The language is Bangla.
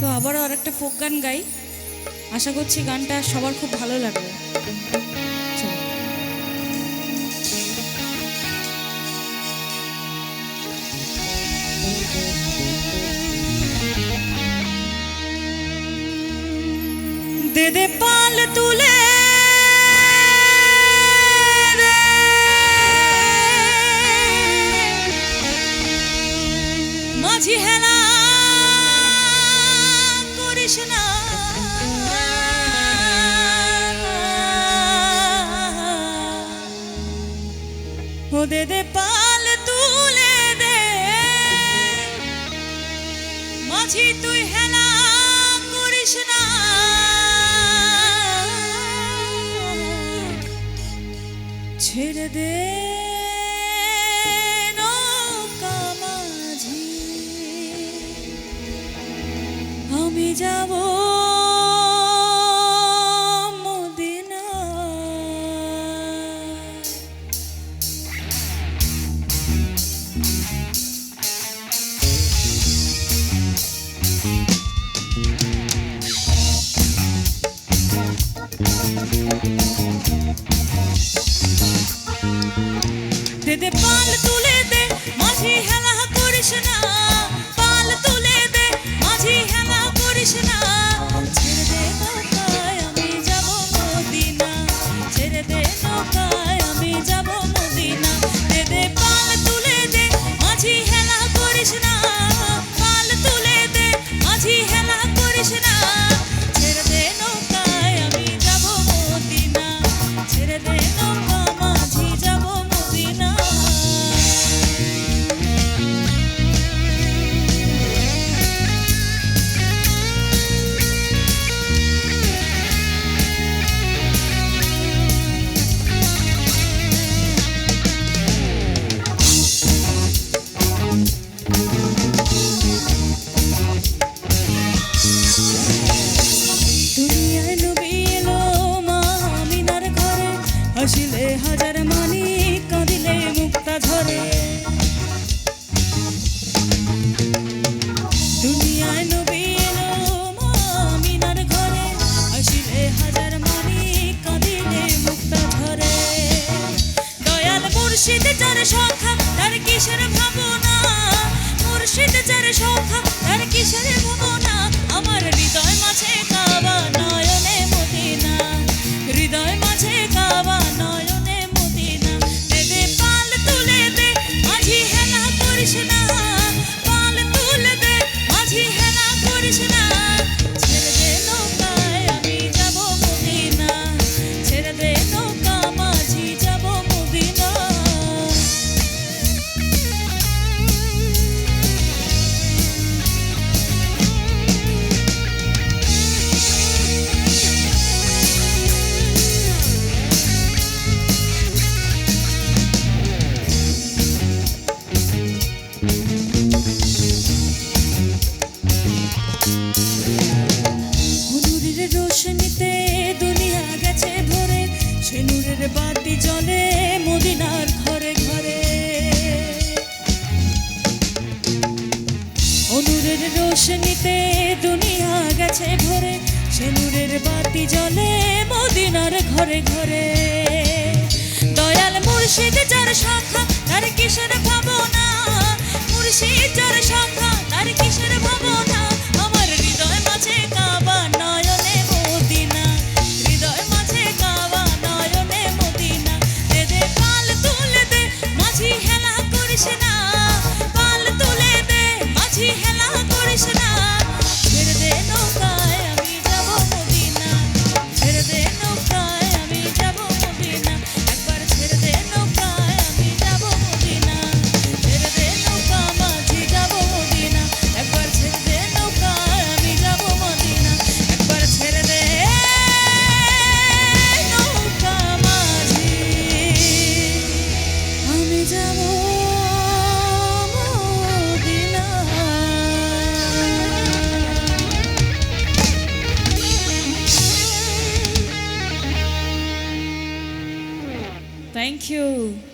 তো আবারও আর একটা ফোক গান গাই। আশা করছি গানটা সবার খুব ভালো লাগবে। দেদে দে পাল তুলে ও দে পাল তুলে দে। মাঝি তুই হেলা করিস না। ছেড়ে দে আমি যাব সংখ্যা তার কিসের ভাবনা? মুর্শিদ যার সংখ্যা তার কিসের গেছে ভরে সে নূরের বাতি জলে মদিনার ঘরে ঘরে। দয়াল মুর্শিদ যার শাখা, তার কিশোর ভাবনা, মুর্শিদ যার Thank you.